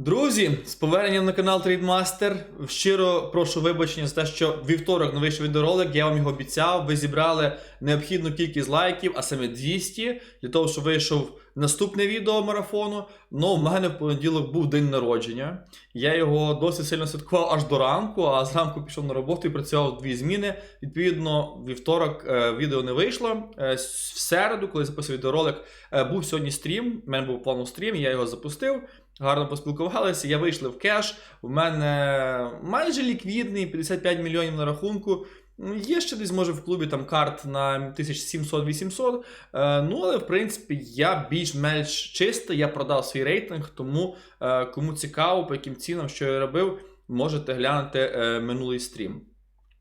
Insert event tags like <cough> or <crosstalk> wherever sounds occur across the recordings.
Друзі, з поверненням на канал Трейдмастер. Щиро прошу вибачення за те, що вівторок не вийшов відеоролик, я вам його обіцяв. Ви зібрали необхідну кількість лайків, а саме 200, для того, щоб вийшов наступне відео марафону. Ну, в мене в понеділок був день народження. Я його досить сильно святкував аж до ранку, а зранку пішов на роботу і працював дві зміни. Відповідно, вівторок е, відео не вийшло. Е, в середу, коли записував відеоролик, е, був сьогодні стрім. У мене був планов стрім, я його запустив. Гарно поспілкувалися. Я вийшли в кеш. У мене майже ліквідний 55 мільйонів на рахунку. Ну, Є ще десь, може, в клубі там карт на 1700-800. Е, ну, але в принципі я більш-менш чистий, я продав свій рейтинг, тому е, кому цікаво, по яким цінам, що я робив, можете глянути е, минулий стрім.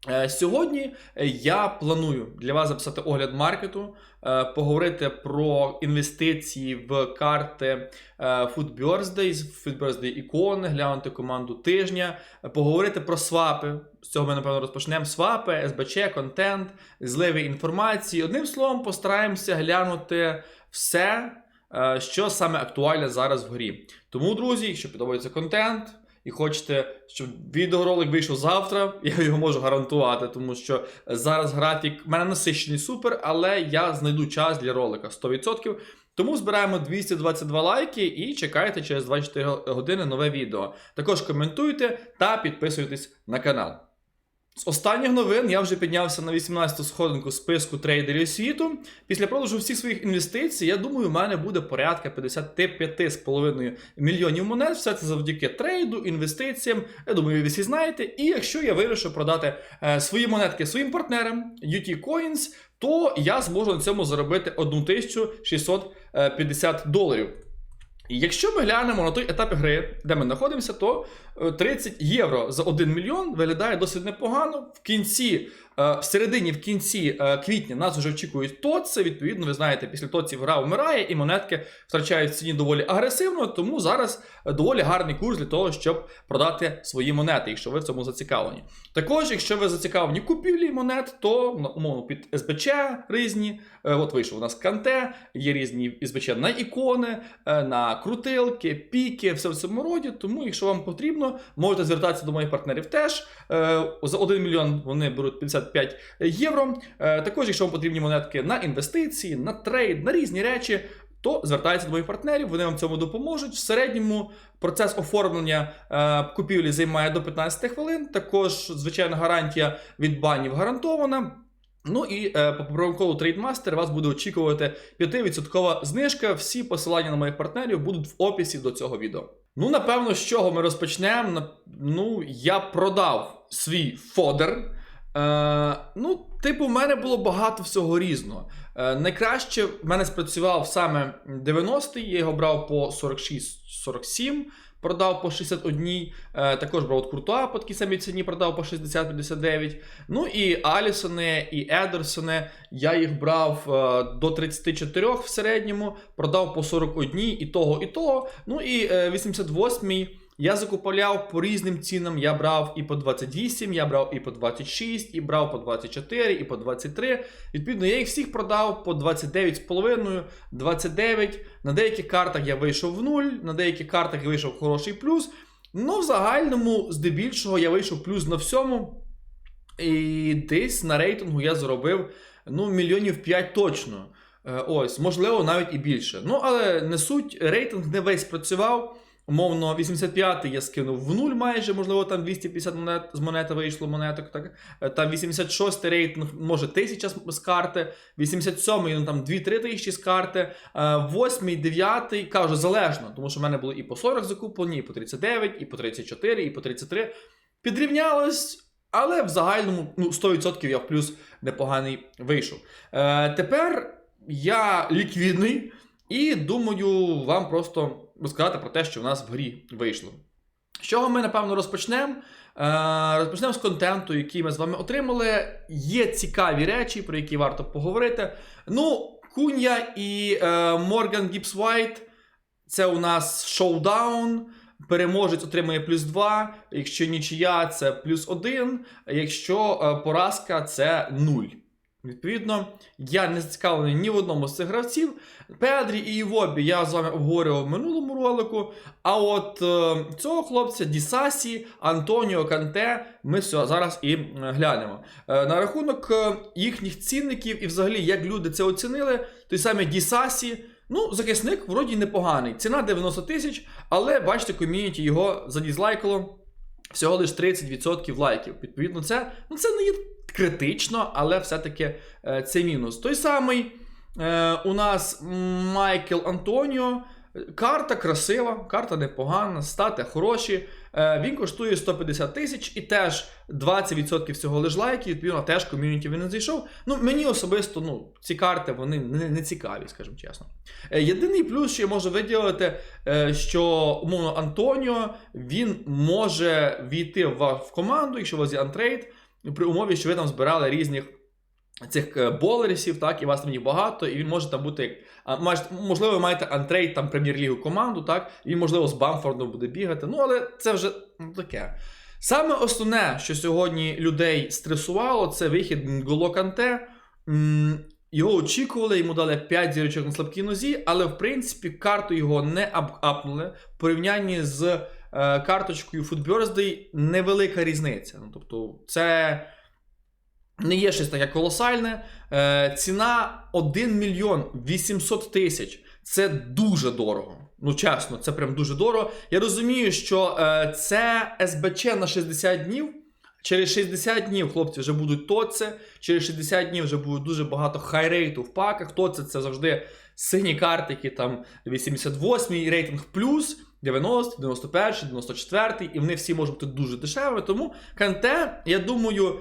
Е, Сьогодні е, я планую для вас записати огляд маркету, е, поговорити про інвестиції в карти Food Birthdays, Food Birthday ікони, глянути команду тижня, поговорити про свапи. З цього ми, напевно, розпочнемо. Свапи, СБЧ, контент, зливи інформації. Одним словом, постараємося глянути все, що саме актуальне зараз в грі. Тому, друзі, якщо подобається контент, і хочете, щоб відеоролик вийшов завтра, я його можу гарантувати, тому що зараз графік в мене насичений супер, але я знайду час для ролика 100%. Тому збираємо 222 лайки і чекайте через 24 години нове відео. Також коментуйте та підписуйтесь на канал. З останніх новин я вже піднявся на 18-ту сходинку списку трейдерів світу. Після продажу всіх своїх інвестицій, я думаю, у мене буде порядка 55,5 мільйонів монет. Все це завдяки трейду, інвестиціям. Я думаю, ви всі знаєте. І якщо я вирішу продати е, свої монетки своїм партнерам UT Coins, то я зможу на цьому заробити 1650 доларів. Якщо ми глянемо на той етап гри, де ми знаходимося, то е, 30 євро за 1 мільйон виглядає досить непогано. В кінці, е, в середині, в кінці е, квітня нас вже очікують ТОЦи. Відповідно, ви знаєте, після ТОЦів гра вмирає і монетки втрачають в ціні доволі агресивно. Тому зараз е, доволі гарний курс для того, щоб продати свої монети, якщо ви в цьому зацікавлені. Також, якщо ви зацікавлені купівлі монет, то ну, умовно під СБЧ різні. Е, От вийшов у нас Канте, є різні СБЧ на ікони, е, на крутилки, піки, все в цьому роді. Тому, якщо вам потрібно, можете звертатися до моїх партнерів теж. Е, За 1 мільйон вони беруть 55 євро. Е, Також, якщо вам потрібні монетки на інвестиції, на трейд, на різні речі. То звертайтеся до моїх партнерів, вони вам цьому допоможуть. В середньому процес оформлення е, купівлі займає до 15 хвилин. Також, звичайно, гарантія від банів гарантована. Ну і е, по промокоду Трейдмастер вас буде очікувати 5% знижка. Всі посилання на моїх партнерів будуть в описі до цього відео. Ну, напевно, з чого ми розпочнемо? Ну, я продав свій фодер. Е, ну, типу, в мене було багато всього різного. Е, найкраще в мене спрацював саме 90-й, я його брав по 46-47, продав по 61, е, також брав от Куртуа по такій самій ціні, продав по 60-59. Ну і Алісоне, і Едерсоне. я їх брав е, до 34 в середньому, продав по 41 і того, і того. Ну і е, 88-й. Я закупляв по різним цінам. Я брав і по 28, я брав і по 26, і брав по 24, і по 23. Відповідно, я їх всіх продав по 29,5, 29. На деяких картах я вийшов в нуль, на деяких картах я вийшов хороший плюс. Ну, в загальному, здебільшого, я вийшов плюс на всьому. І десь на рейтингу я заробив ну, мільйонів 5 точно. Е, Ось, можливо, навіть і більше. Ну, але не суть, рейтинг не весь працював. Умовно, 85-й я скинув в нуль майже, можливо, там 250 монет з монети вийшло монеток. Так? Е, Там 86-й рейтинг, може, 1000 з- карти, 87-й, ну там 2-3 тисячі з карти, 8-й, 9-й, кажу, залежно, тому що в мене було і по 40 закуплені, і по 39, і по 34, і по 33. Підрівнялось. Але в загальному ну, 100% я в плюс непоганий вийшов. Е, тепер я ліквідний і думаю вам просто розказати про те, що в нас в грі вийшло. З чого ми, напевно, розпочнемо? Е, розпочнемо з контенту, який ми з вами отримали. Є цікаві речі, про які варто поговорити. Ну, Кунья і е, Морган Гіпс Вайт це у нас шоудаун. Переможець отримує плюс 2, якщо нічия це плюс 1, якщо е, поразка це 0. Відповідно, я не зацікавлений ні в одному з цих гравців. Педрі і Івобі я з вами обговорював в минулому ролику. А от е, цього хлопця Дісасі, Антоніо Канте, ми все зараз і глянемо. Е, на рахунок е, їхніх цінників і взагалі, як люди це оцінили, той самий Дісасі. Ну, захисник вроді непоганий. Ціна 90 тисяч, але бачите, ком'юніті його задізлайкало всього лише 30% лайків. Відповідно, це, ну, це не є критично, але все-таки е, це мінус. Той самий е, у нас Майкл Антоніо. Карта красива, карта непогана, стати хороші. Е, він коштує 150 тисяч і теж 20% всього лиш лайків, відповідно, теж ком'юніті він не зайшов. Ну, мені особисто ну, ці карти вони не, не цікаві, скажімо чесно. Єдиний плюс, що я можу виділити, що умовно Антоніо він може війти в команду, якщо у вас є антрейд, при умові, що ви там збирали різних. Цих е, болерсів, так, і вас там багато, і він може там бути як. Можливо, ви маєте антрейд там прем'єр-лігу команду, так, і він, можливо, з Бамфордом буде бігати. Ну, але це вже ну, таке. Саме основне, що сьогодні людей стресувало, це вихід Нголо Канте. Його очікували, йому дали 5 зірочок на слабкій нозі, але в принципі карту його не ап- апнули. В порівнянні з карточкою Food невелика різниця. Ну, тобто, це не є щось таке колосальне. Е, ціна 1 мільйон 800 тисяч. Це дуже дорого. Ну, чесно, це прям дуже дорого. Я розумію, що е, це СБЧ на 60 днів. Через 60 днів хлопці вже будуть тоце, через 60 днів вже буде дуже багато хайрейту в паках. Тоце це завжди сині картики, там 88-й рейтинг плюс, 90, 91, 94, і вони всі можуть бути дуже дешевими. Тому канте, я думаю,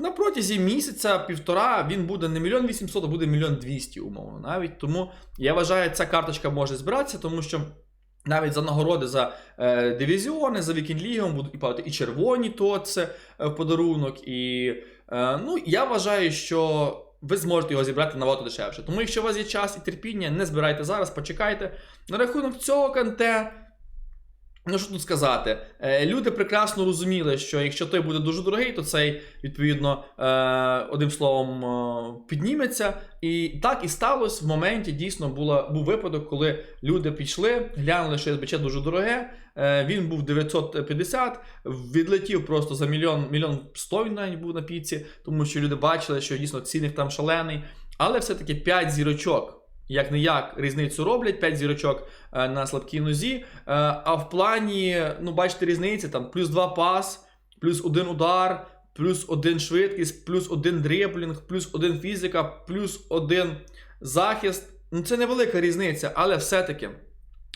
на протязі місяця, півтора він буде не мільйон 800, а буде мільйон 200, умовно навіть. Тому я вважаю, ця карточка може збиратися, тому що. Навіть за нагороди за е, дивізіони, за вікінг-лігом будуть і падати і червоні то це е, в подарунок. І е, ну, я вважаю, що ви зможете його зібрати набагато дешевше. Тому, якщо у вас є час і терпіння, не збирайте зараз, почекайте. На рахунок цього канте. Ну, що тут сказати? Е, люди прекрасно розуміли, що якщо той буде дуже дорогий, то цей, відповідно, е, одним словом, е, підніметься. І так і сталося. В моменті дійсно була, був випадок, коли люди пішли, глянули, що СБЧ дуже дороге. Він був 950, відлетів просто за мільйон, мільйон сто він навіть був на піці, тому що люди бачили, що дійсно цінник там шалений. Але все-таки 5 зірочок. Як не як різницю роблять 5 зірочок е, на слабкій нозі. Е, а в плані, ну, бачите, різниці там плюс 2 пас, плюс 1 удар, плюс 1 швидкість, плюс 1 дриблінг, плюс 1 фізика, плюс 1 захист. Ну, це невелика різниця, але все-таки,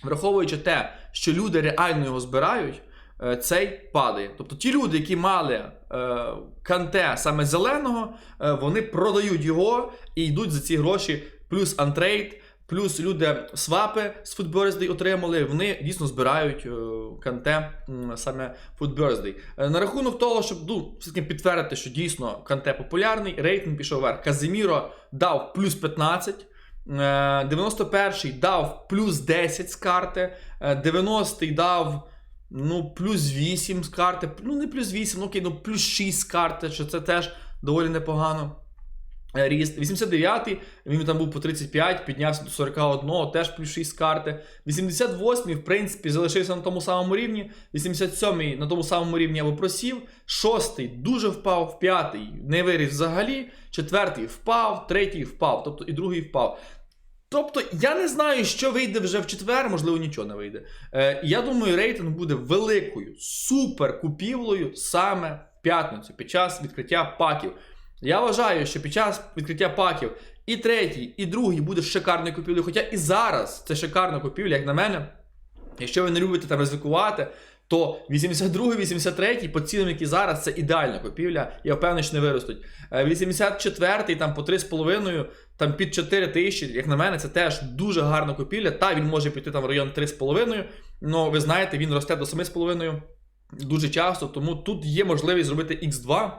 враховуючи те, що люди реально його збирають, е, цей падає. Тобто ті люди, які мали е, канте саме зеленого, е, вони продають його і йдуть за ці гроші, плюс антрейд, плюс люди свапи з Food отримали, вони дійсно збирають е, канте саме Food Е, На рахунок того, щоб ну, все-таки підтвердити, що дійсно канте популярний, рейтинг пішов вверх. Казиміро дав плюс 15. Е, 91-й дав плюс 10 з карти, е, 90-й дав ну, плюс 8 з карти, ну не плюс 8, ну окей, ну плюс 6 з карти, що це теж доволі непогано. Е, Ріст 89-й, він там був по 35, піднявся до 41, теж плюс 6 карти. 88-й, в принципі, залишився на тому самому рівні. 87-й на тому самому рівні або просів. 6-й дуже впав, 5-й не виріс взагалі. 4-й впав, 3-й впав, тобто і другий впав. Тобто, я не знаю, що вийде вже в четвер, можливо, нічого не вийде. Е, я думаю, рейтинг буде великою, супер купівлею саме в п'ятницю під час відкриття паків. Я вважаю, що під час відкриття паків і третій, і другий буде шикарною купівлею. Хоча і зараз це шикарна купівля, як на мене. Якщо ви не любите там ризикувати, то 82-83 по цінам, які зараз, це ідеальна купівля. Я впевнений, що не виростуть. 84-й там по 3,5, там під 4 тисячі, як на мене, це теж дуже гарна купівля. Та він може піти там в район 3,5, але ви знаєте, він росте до 7,5 дуже часто, тому тут є можливість зробити X2.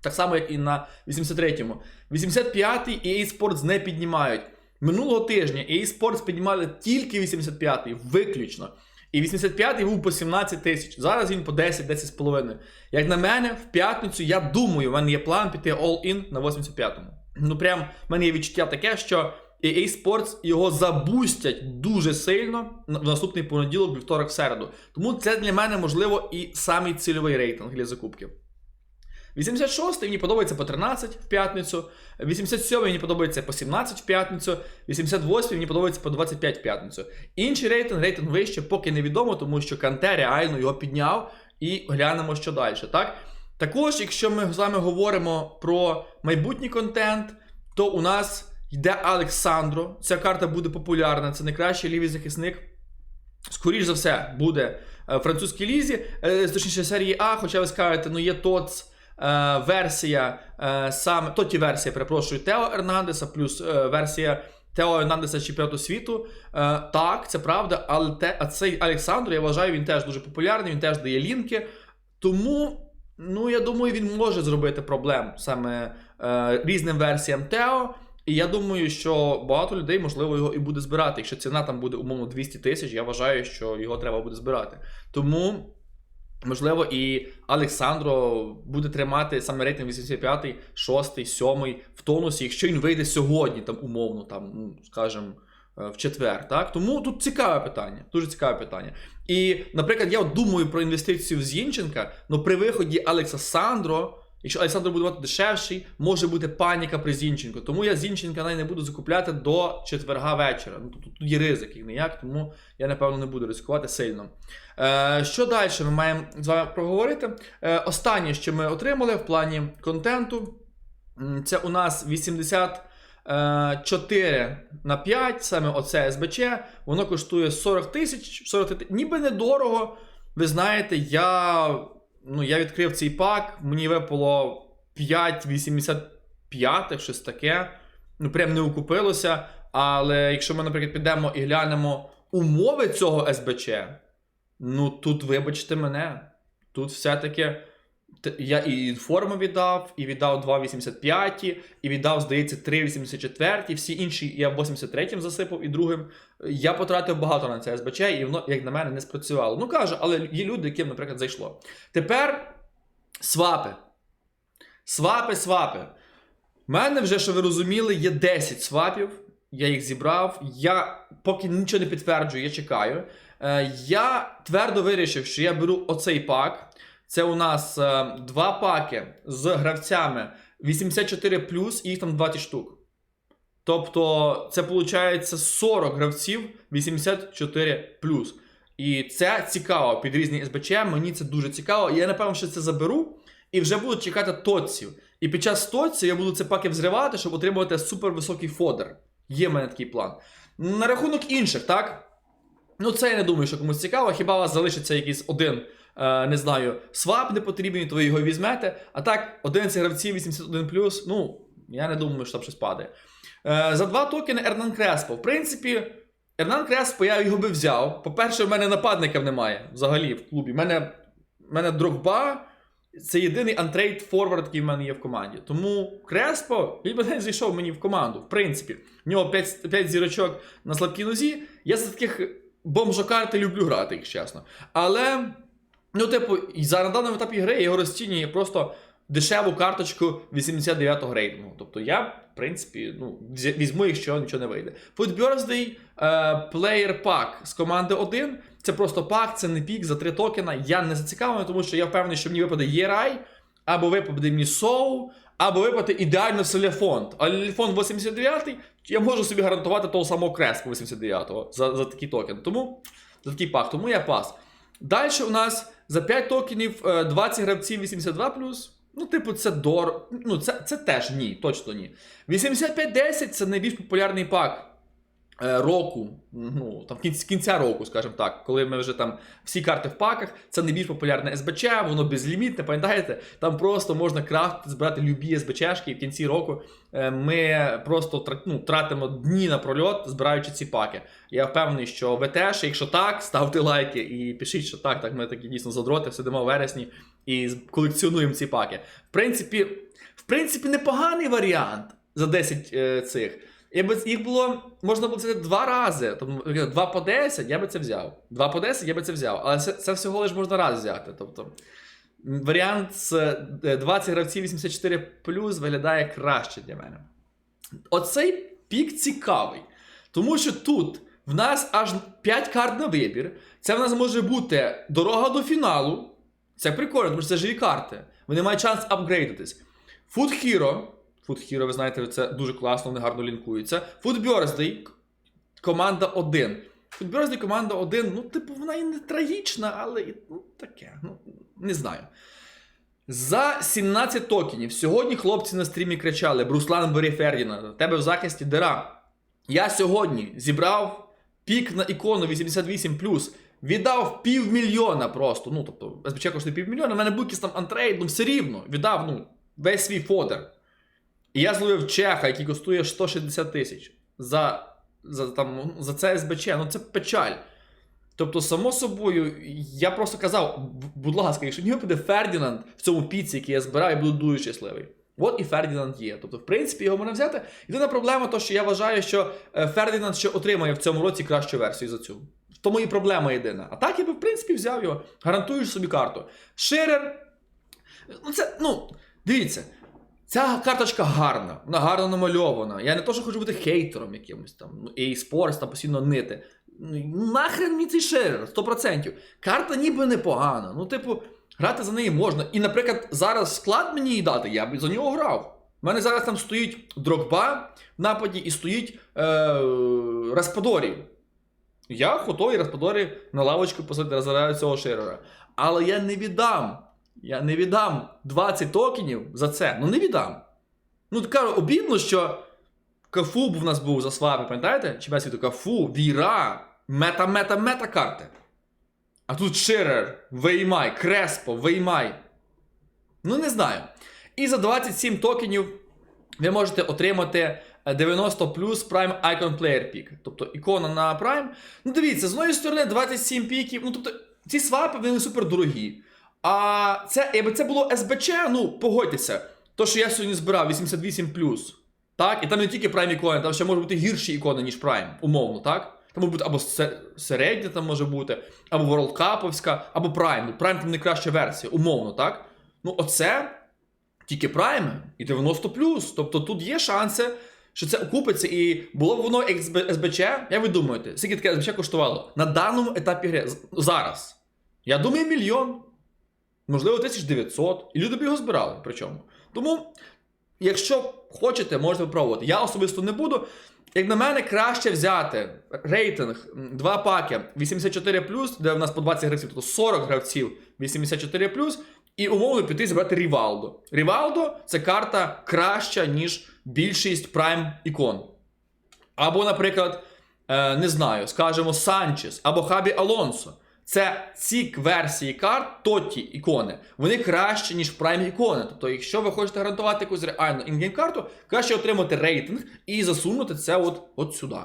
Так само, як і на 83-му. 85-й EA Sports не піднімають. Минулого тижня EA Sports піднімали тільки 85-й, виключно. І 85-й був по 17 тисяч. Зараз він по 10, 10,5. Як на мене, в п'ятницю, я думаю, в мене є план піти all-in на 85-му. Ну, прям в мене є відчуття таке, що EA Sports його забустять дуже сильно в наступний понеділок, вівторок, середу. Тому це для мене, можливо, і самий цільовий рейтинг для закупки. 86 мені подобається по 13 в п'ятницю, 87 мені подобається по 17 в п'ятницю, 88 мені подобається по 25 в п'ятницю. Інший рейтинг, рейтинг вище, поки невідомо, тому що Канте реально його підняв і глянемо, що далі. Так? Також, якщо ми з вами говоримо про майбутній контент, то у нас йде Олександро. Ця карта буде популярна, це найкращий лівий захисник. Скоріш за все, буде е, в французькій лізі, е, точніше серії А, хоча ви скажете, ну є ТОЦ. Е, Версія е, саме тоті версія, перепрошую, Тео Ернандеса, плюс е, версія Тео Ернандеса чемпіонату світу. Так, це правда, але те, а цей Олександр, я вважаю, він теж дуже популярний, він теж дає лінки. Тому, ну я думаю, він може зробити проблем саме різним версіям Тео. І я думаю, що багато людей, можливо, його і буде збирати. Якщо ціна там буде умовно 200 тисяч, я вважаю, що його треба буде збирати. Тому, можливо, і Олександро буде тримати саме рейтинг 85, 6, 7 в тонусі, якщо він вийде сьогодні, там умовно, там, ну, скажімо, е, в четвер. Так? Тому тут цікаве питання. Дуже цікаве питання. І, наприклад, я от думаю про інвестицію в Зінченка, але при виході Алекса Сандро. Якщо Олександр буде мати дешевший, може бути паніка при Зінченко. Тому я Зінченка навіть не буду закупляти до четверга вечора. Ну, тут, тут є ризик, як ніяк, тому я напевно не буду ризикувати сильно. Е, що далі ми маємо з вами проговорити? Е, останнє, що ми отримали в плані контенту, це у нас 84 на 5, саме оце СБЧ, воно коштує 40 тисяч, 40 тисяч, ніби недорого. Ви знаєте, я, ну, я відкрив цей пак, мені випало 5,85, щось таке. Ну, прям не окупилося. Але якщо ми, наприклад, підемо і глянемо умови цього СБЧ, ну тут, вибачте мене, тут все-таки. Я і інформу віддав, і віддав 2,85, і віддав, здається, 3,84, всі інші я 83-м засипав і другим. Я потратив багато на це СБЧ, і воно, як на мене, не спрацювало. Ну кажу, але є люди, яким, наприклад, зайшло. Тепер свапи. Свапи, свапи. У мене вже, що ви розуміли, є 10 свапів. Я їх зібрав. Я поки нічого не підтверджую, я чекаю. Е, я твердо вирішив, що я беру оцей пак. Це у нас е, два паки з гравцями 84 і їх там 20 штук. Тобто, це виходить 40 гравців 84 І це цікаво під різні СБЧ. Мені це дуже цікаво. Я напевно, що це заберу і вже буду чекати тоців. І під час тоців я буду ці паки взривати, щоб отримувати супервисокий фодер. Є в мене такий план. На рахунок інших, так? Ну, це я не думаю, що комусь цікаво. Хіба у вас залишиться якийсь один, не знаю, свап не потрібний, то ви його візьмете. А так, 11 гравців 81, ну, я не думаю, що там щось падає. Е, за два токени Ернан Креспо. В принципі, Ернан Креспо, я його би взяв. По-перше, в мене нападників немає взагалі в клубі. У мене, в мене Дрогба. Це єдиний антрейд форвард, який в мене є в команді. Тому Креспо, він би не зайшов мені в команду. В принципі, в нього 5, 5 зірочок на слабкій нозі. Я за таких бомжокарти люблю грати, якщо чесно. Але, ну, типу, за на даному етапі гри його розцінюю як просто дешеву карточку 89-го рейтингу. Тобто я, в принципі, ну, візьму, якщо нічого не вийде. Food Birthday е, Pack з команди 1. Це просто пак, це не пік за 3 токена. Я не зацікавлений, тому що я впевнений, що мені випаде Єрай, або випаде мені Соу, або випаде ідеально Селефонд. А Лелефонд 89-й, я можу собі гарантувати того самого Креспу 89-го за, за такий токен. Тому за такий пак, тому я пас. Далі у нас за 5 токенів е, 20 гравців 82. Ну, типу, це дор. Ну, це, це теж ні, точно ні. 8510 це найбільш популярний пак е, року. Ну, там в кінці, кінця року, скажімо так, коли ми вже там всі карти в паках, це найбільш популярне СБЧ, воно безлімітне, пам'ятаєте? Там просто можна крафтити, збирати любі СБЧшки, і в кінці року е, ми просто ну, тратимо дні на прольот, збираючи ці паки. Я впевнений, що ви теж, якщо так, <laughs> ставте лайки і пишіть, що так, так, ми такі дійсно задроти, сидимо в вересні і колекціонуємо ці паки. В принципі, в принципі, непоганий варіант за 10 е, Якби їх було, можна було взяти два рази. Тобто, 2 по 10 я би це взяв. 2 по 10 я би це взяв. Але це, це всього лиш можна раз взяти. Тобто, варіант з е, 20 гравців 84 виглядає краще для мене. Оцей пік цікавий. Тому що тут в нас аж 5 карт на вибір. Це в нас може бути дорога до фіналу. Це прикольно, тому що це живі карти. Вони мають шанс апгрейдитись. Food Hero. Hero, ви знаєте, це дуже класно, вони гарно лінкуються. Birthday. Команда 1. Food Birthday команда 1. Ну, типу, вона і не трагічна, але і, ну, таке. Ну, не знаю. За 17 токенів. Сьогодні хлопці на стрімі кричали: Бруслан бери Фердіна, тебе в захисті дира. Я сьогодні зібрав пік на ікону 88 віддав півмільйона просто. Ну, тобто, СБЧ коштує півмільйона, в мене якийсь там антрейд, ну все рівно. Віддав ну, весь свій фодер. Я зловив чеха, який коштує 160 тисяч за, за, там, за це СБЧ. Ну це печаль. Тобто, само собою, я просто казав, будь ласка, якщо не випаде Фердінанд в цьому піці, який я збираю, я буду дуже щасливий. От і Фердінанд є. Тобто, в принципі, його можна взяти. Єдина проблема, то, що я вважаю, що е, Фердінанд ще отримає в цьому році кращу версію за цю. Тому і проблема єдина. А так я би, в принципі, взяв його. Гарантуєш собі карту. Ширер. Ну, це, ну, дивіться. Ця карточка гарна, вона гарно намальована. Я не то, що хочу бути хейтером якимось там, ну, EA Sports там постійно нити. Ну, нахрен мені цей шерер, 100%. Карта ніби непогана. Ну, типу, грати за неї можна. І, наприклад, зараз склад мені її дати, я б за нього грав. У мене зараз там стоїть Дрогба в нападі і стоїть е- Распадорі. Я готовий Распадорі на лавочку посадити розграю цього шерера. Але я не віддам. Я не віддам 20 токенів за це. Ну не віддам. Ну, кажу, обідно, що Кафу в нас був за свапи, пам'ятаєте? Чемпіонат світу Кафу, Віра, мета-мета-мета карти. А тут Ширер, Веймай, Креспо, Веймай. Ну, не знаю. І за 27 токенів ви можете отримати е, 90 плюс Prime Icon Player Pick. Тобто ікона на Prime. Ну, дивіться, з однієї сторони 27 піків. Ну, тобто, ці свапи вони супер дорогі. А це, якби це було СБЧ, ну, погодьтеся. То, що я сьогодні збирав 88 так? І там не тільки Prime ікони, там ще може бути гірші ікони, ніж Prime, умовно, так? Там може бути або середня там може бути, або Cup'овська, або Prime. Ну, Prime там найкраща версія, умовно, так? Ну, оце тільки Prime і 90 Тобто тут є шанси, що це окупиться, і було б воно СБЧ, як ви думаєте, скільки таке СБЧ коштувало? На даному етапі гри зараз. Я думаю, мільйон. Можливо, 1900. І люди б його збирали. Причому. Тому, якщо хочете, можете спробувати. Я особисто не буду. Як на мене, краще взяти рейтинг два паки 84, де в нас по 20 гравців, тобто 40 гравців 84, і умовно піти зібрати Рівалдо. Рівалдо це карта краща, ніж більшість прайм ікон. Або, наприклад, е, не знаю, скажімо, Санчес або Хабі Алонсо. Це ці версії карт, тоті ікони, вони кращі, ніж прайм ікони. Тобто, якщо ви хочете гарантувати якусь реальну інгейм карту, краще отримати рейтинг і засунути це от, от сюди.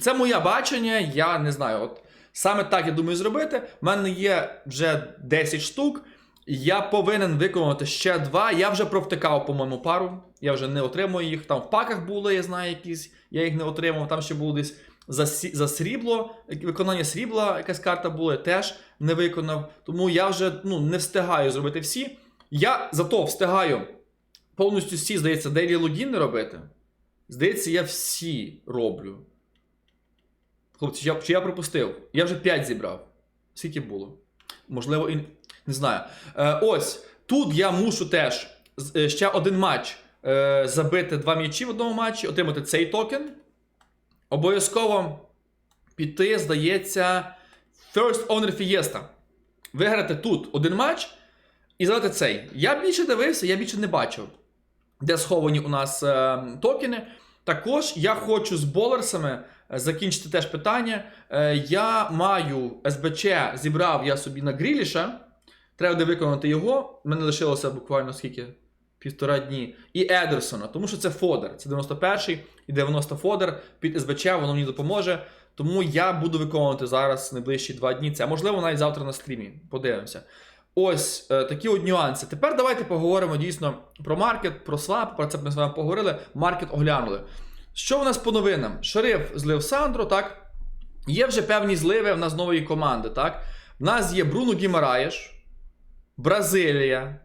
Це моє бачення, я не знаю. От саме так я думаю зробити. У мене є вже 10 штук. Я повинен виконати ще два. Я вже провтикав, по-моєму, пару. Я вже не отримую їх. Там в паках були, я знаю, якісь. Я їх не отримав. Там ще було десь за, за срібло. Виконання срібла, якась карта була, теж не виконав. Тому я вже ну, не встигаю зробити всі. Я зато встигаю повністю всі, здається, дейлі логіни робити. Здається, я всі роблю. Хлопці, я, чи я пропустив? Я вже 5 зібрав. Скільки було? Можливо, і не знаю. Е, ось тут я мушу теж е, ще один матч е, забити два м'ячі в одному матчі, отримати цей токен. Обов'язково піти, здається, First Owner Fiesta. Виграти тут один матч і задати цей. Я більше дивився, я більше не бачив, де сховані у нас е, токени. Також я хочу з болерсами е, закінчити теж питання. Е, я маю СБЧ, зібрав я собі на Гріліша. Треба буде виконати його. Мене лишилося буквально скільки? Півтора дні. І Едерсона, тому що це Фодер. Це 91-й і 90 Фодер під СБЧ, воно мені допоможе. Тому я буду виконувати зараз найближчі два дні. Це можливо навіть завтра на стрімі. Подивимося. Ось е, такі от нюанси. Тепер давайте поговоримо дійсно про маркет, про свап. Про це ми з вами поговорили. Маркет оглянули. Що в нас по новинам? Шериф злив Сандро, так? Є вже певні зливи в нас нової команди, так? В нас є Бруно Гімараєш, Бразилія,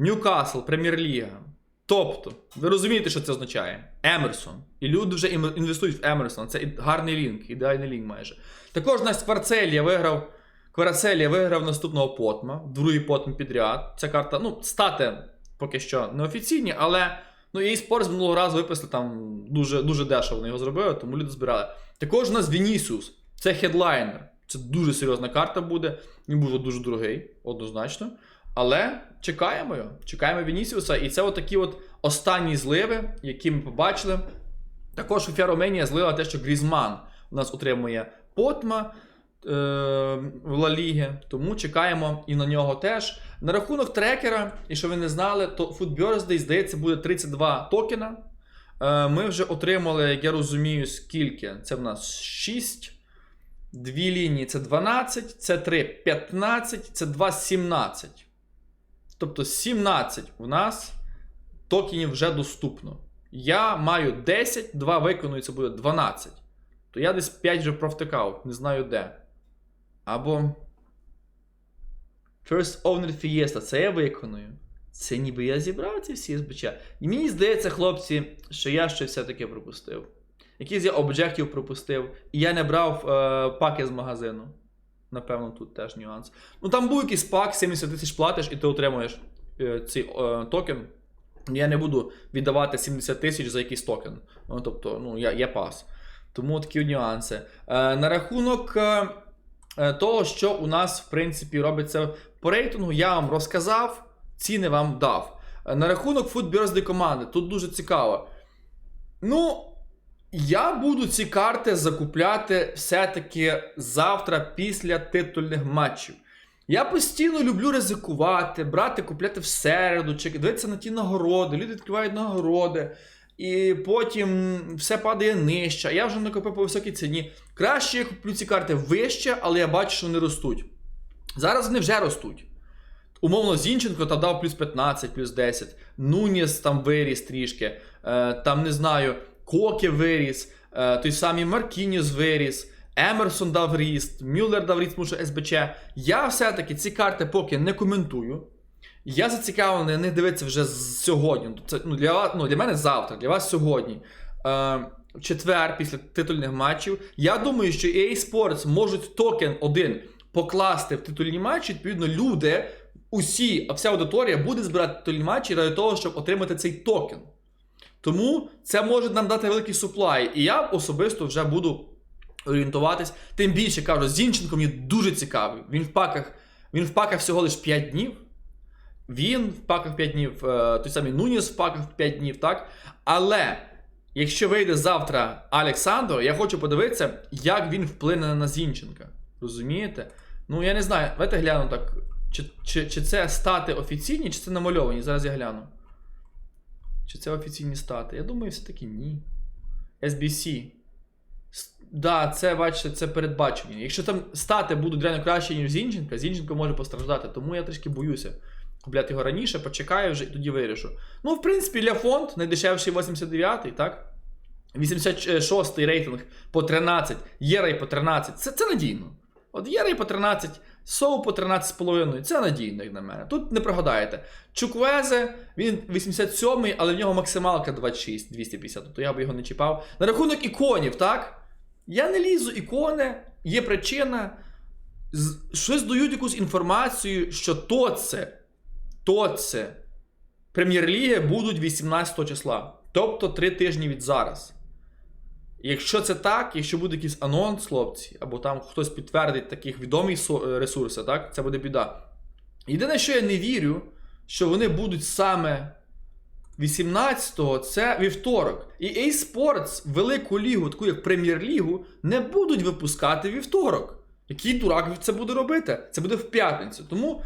Ньюкасл, Прем'єр-ліга. Тобто, ви розумієте, що це означає? Емерсон. І люди вже інвестують в Емерсон. Це гарний лінк, ідеальний лінк майже. Також Настя Кварцелія виграв. Кварцелія виграв наступного потма, другий потм підряд. Ця карта, ну, стати поки що неофіційні, але ну, і спорт з минулого разу виписали там дуже, дуже дешево вони його зробили, тому люди збирали. Також у нас Вінісіус, це хедлайнер. Це дуже серйозна карта буде. Він буде дуже дорогий, однозначно. Але чекаємо його. Чекаємо Вінісіуса. І це от такі от останні зливи, які ми побачили. Також у Фіароменія злила те, що Грізман у нас отримує Потма е, в Ла Лігі, тому чекаємо і на нього теж. На рахунок трекера, і що ви не знали, то Food здається, буде 32 токена. Е, ми вже отримали, як я розумію, скільки? Це в нас 6. Дві лінії це 12, це 3 15, це 2 17. Тобто 17 у нас токенів вже доступно. Я маю 10, 2 виконую, це буде 12. То я десь 5 вже провтикав, не знаю де. Або. First Owner Fiesta, це я виконую. Це ніби я зібрав ці всі СБЧ. І мені здається, хлопці, що я щось все-таки пропустив. Якийсь я об'єктів пропустив, і я не брав е, паки з магазину. Напевно, тут теж нюанс. Ну там був якийсь пак, 70 тисяч платиш, і ти отримуєш е, цей е, токен. Я не буду віддавати 70 тисяч за якийсь токен. Ну, тобто, ну, я, я пас. Тому такі нюанси. Е, на рахунок е, е, того, що у нас, в принципі, робиться по рейтингу, я вам розказав, ціни вам дав. Е, на рахунок Birthday команди, тут дуже цікаво. Ну, я буду ці карти закупляти все-таки завтра після титульних матчів. Я постійно люблю ризикувати, брати, купляти в середу, чи дивитися на ті нагороди. Люди відкривають нагороди, і потім все падає нижче. Я вже накопив по високій ціні. Краще я куплю ці карти вище, але я бачу, що вони ростуть. Зараз вони вже ростуть. Умовно, Зінченко там дав плюс 15, плюс 10. Нуніс там виріс трішки. Е, там не знаю, Коке виріс, е, той самий Маркініус виріс. Емерсон дав ріст, Мюллер дав ріст, тому що СБЧ. Я все-таки ці карти поки не коментую. Я зацікавлений них дивитися вже сьогодні. Це ну, для, ну, для мене завтра, для вас сьогодні. Е, четвер, після титульних матчів. Я думаю, що EA Sports можуть токен один покласти в титульні матчі. Відповідно, люди, усі, вся аудиторія буде збирати титульні матчі ради того, щоб отримати цей токен. Тому це може нам дати великий суплай. І я особисто вже буду орієнтуватись. Тим більше кажу, Зінченко мені дуже цікавий. Він в паках, він в паках всього лише 5 днів. Він в паках 5 днів, е, той самий Нуніс в паках 5 днів, так? Але якщо вийде завтра Олександр, я хочу подивитися, як він вплине на Зінченка. Розумієте? Ну, я не знаю, давайте гляну так. Чи, чи, чи це стати офіційні, чи це намальовані? Зараз я гляну. Чи це офіційні стати? Я думаю, все-таки ні. SBC. Да, це, бачите, це передбачені. Якщо там стати будуть реально краще, ніж Зінченка, Зінченко може постраждати. Тому я трішки боюся купляти його раніше, почекаю вже і тоді вирішу. Ну, в принципі, для фонд найдешевший 89-й, так? 86-й рейтинг по 13, Єрей по 13. Це, це надійно. От Єрей по 13, Соу по 13,5. Це надійно, як на мене. Тут не прогадаєте. Чуквезе, він 87-й, але в нього максималка 26, 250, тобто я би його не чіпав. На рахунок іконів, так? Я не лізу ікони, є причина. Щось дають якусь інформацію, що то це, то це прем'єр-ліги будуть 18 числа. Тобто 3 тижні від зараз. Якщо це так, якщо буде якийсь анонс, хлопці, або там хтось підтвердить таких відомі со- е, ресурси, так, це буде біда. Єдине, що я не вірю, що вони будуть саме 18-го, це вівторок. І eSports велику лігу, таку як прем'єр-лігу, не будуть випускати вівторок. Який дурак це буде робити? Це буде в п'ятницю. Тому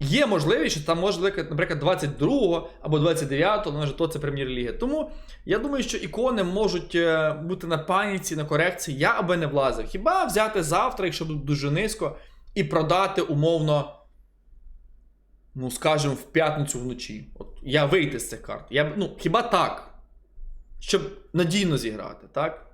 є можливість, що там може, наприклад, 22 або 29, але вже то це прем'єр-ліги. Тому я думаю, що ікони можуть е, бути на паніці, на корекції. Я аби не влазив. Хіба взяти завтра, якщо буде дуже низько, і продати умовно, ну, скажімо, в п'ятницю вночі. От я вийти з цих карт. Я, ну, хіба так? Щоб надійно зіграти, так?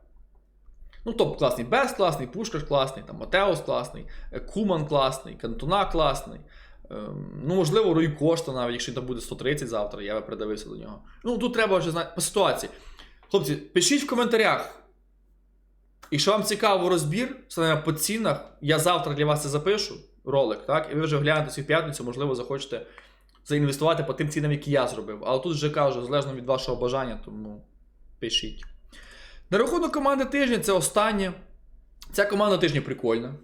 Ну, топ класний, Бест класний, Пушкаш класний, там Матеус класний, Куман класний, Кантуна класний. Ем, Ну, можливо, Руй Кошта, навіть якщо там буде 130 завтра, я би придивився до нього. Ну, тут треба вже знати по ситуації. Хлопці, пишіть в коментарях. Якщо вам цікаво розбір саме по цінах, я завтра для вас це запишу, ролик, так? І ви вже глянете цю п'ятницю, можливо, захочете заінвестувати по тим цінам, які я зробив. Але тут вже кажу, залежно від вашого бажання, тому пишіть. На рахунок команди тижня це останнє. Ця команда тижня прикольна.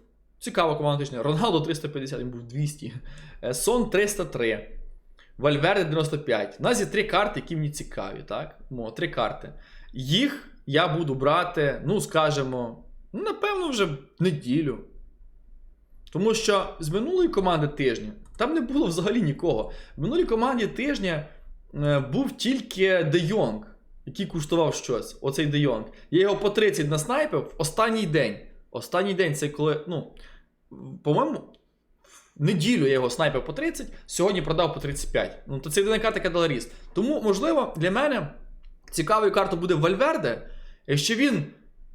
Цікава команда тижня. Роналдо 350, він був 200. Е, Сон 303. Вальверде 95. У нас є три карти, які мені цікаві, так? Мо, три карти. Їх я буду брати, ну, скажімо, ну, напевно, вже в неділю. Тому що з минулої команди тижня там не було взагалі нікого. В минулій команді тижня е, був тільки Де Йонг, який коштував щось. Оцей Де Йонг. Я його по 30 наснайпив в останній день. Останній день це коли, ну, по-моєму, неділю я його снайпив по 30, сьогодні продав по 35. Ну, то це єдина карта, яка дала ріст. Тому, можливо, для мене цікавою картою буде Вальверде, якщо він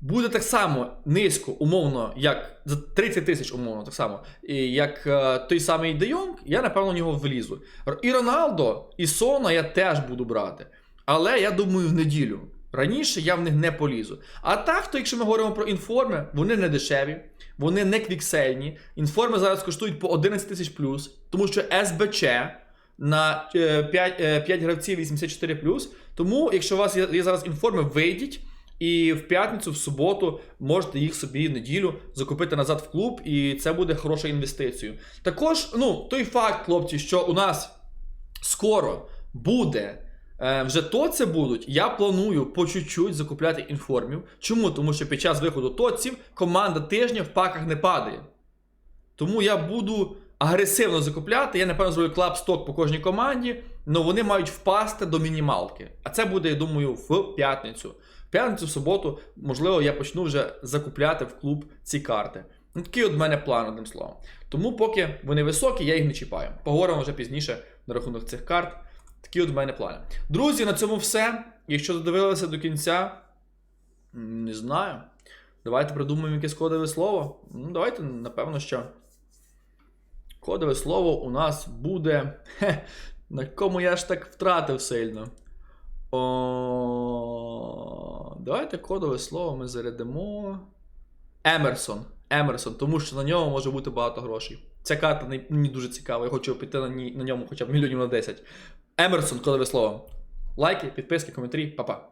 буде так само низько, умовно, як за 30 тисяч, умовно, так само, як е, той самий Де Йонг, я напевно в нього влізу. І Роналдо, і Сона я теж буду брати. Але я думаю, в неділю. Раніше я в них не полізу. А так, то якщо ми говоримо про інформи, вони не дешеві, вони не квіксельні. Інформи зараз коштують по 11 тисяч плюс, тому що СБЧ на 5, 5 гравців 84 плюс. Тому, якщо у вас є, зараз інформи, вийдіть. І в п'ятницю, в суботу можете їх собі в неділю закупити назад в клуб, і це буде хорошою інвестицією. Також, ну, той факт, хлопці, що у нас скоро буде. Е, Вже то це будуть. Я планую по чуть-чуть закупляти інформів. Чому? Тому що під час виходу тоців команда тижня в паках не падає. Тому я буду агресивно закупляти. Я, напевно, зроблю клаб сток по кожній команді, але вони мають впасти до мінімалки. А це буде, я думаю, в п'ятницю. В п'ятницю, в суботу, можливо, я почну вже закупляти в клуб ці карти. Ну, такий от в мене план, одним словом. Тому, поки вони високі, я їх не чіпаю. Поговоримо вже пізніше на рахунок цих карт. Такі от в мене плани. Друзі, на цьому все. Якщо додивилися до кінця, не знаю. Давайте придумаємо якесь кодове слово. Ну, давайте, напевно, що. Кодове слово у нас буде. Хе, на кому я ж так втратив сильно. О, давайте кодове слово ми зарядимо. Емерсон. Емерсон, тому що на ньому може бути багато грошей. Ця карта мені дуже цікава, я хочу піти на, на ньому хоча б мільйонів на 10. Емерсон, коли ви слово. Лайки, підписки, коментарі, па-па.